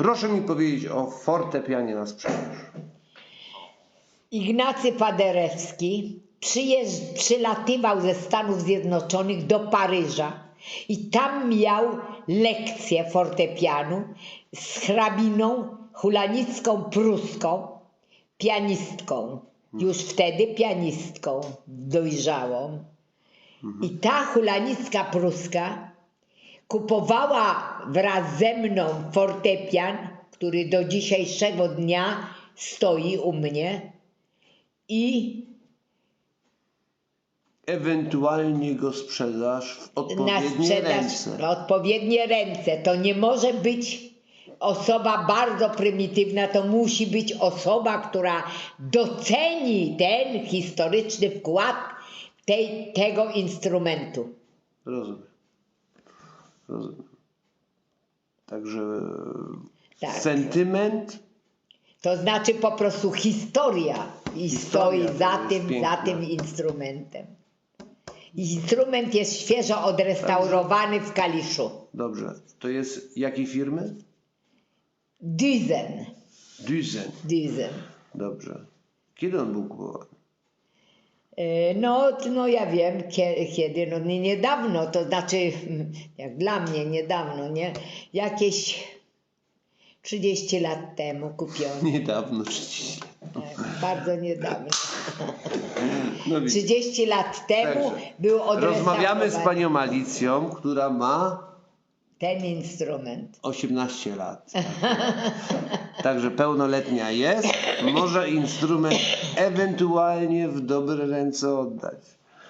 Proszę mi powiedzieć o fortepianie na sprzedaż. Ignacy Paderewski przyjeżdż, przylatywał ze Stanów Zjednoczonych do Paryża i tam miał lekcję fortepianu z hrabiną hulanicką pruską, pianistką, już wtedy pianistką dojrzałą. I ta hulanicka pruska kupowała wraz ze mną fortepian, który do dzisiejszego dnia stoi u mnie i Ewentualnie go sprzedasz w na odpowiednie sprzedaż ręce. w odpowiednie ręce. To nie może być osoba bardzo prymitywna, to musi być osoba, która doceni ten historyczny wkład tej, tego instrumentu. Rozumiem. Także Tak. sentyment To znaczy po prostu historia i Historia stoi za tym, za tym instrumentem. Instrument jest świeżo odrestaurowany w Kaliszu. Dobrze. To jest jakiej firmy? Düzen. Düzen. Düzen. Dobrze. Kiedy on był kupowany? E, No, no ja wiem kie- kiedy, no nie niedawno, to znaczy jak dla mnie niedawno, nie? Jakieś 30 lat temu kupiony. Niedawno 30. Tak, bardzo niedawno. No widzisz. 30 lat temu Także był odrestaurowany Rozmawiamy z panią Alicją, która ma ten instrument. 18 lat. Także pełnoletnia jest. Może instrument ewentualnie w dobre ręce oddać.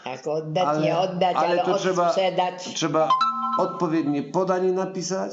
Tak, oddać, nie oddać, ale, to trzeba, trzeba odpowiednie podanie napisać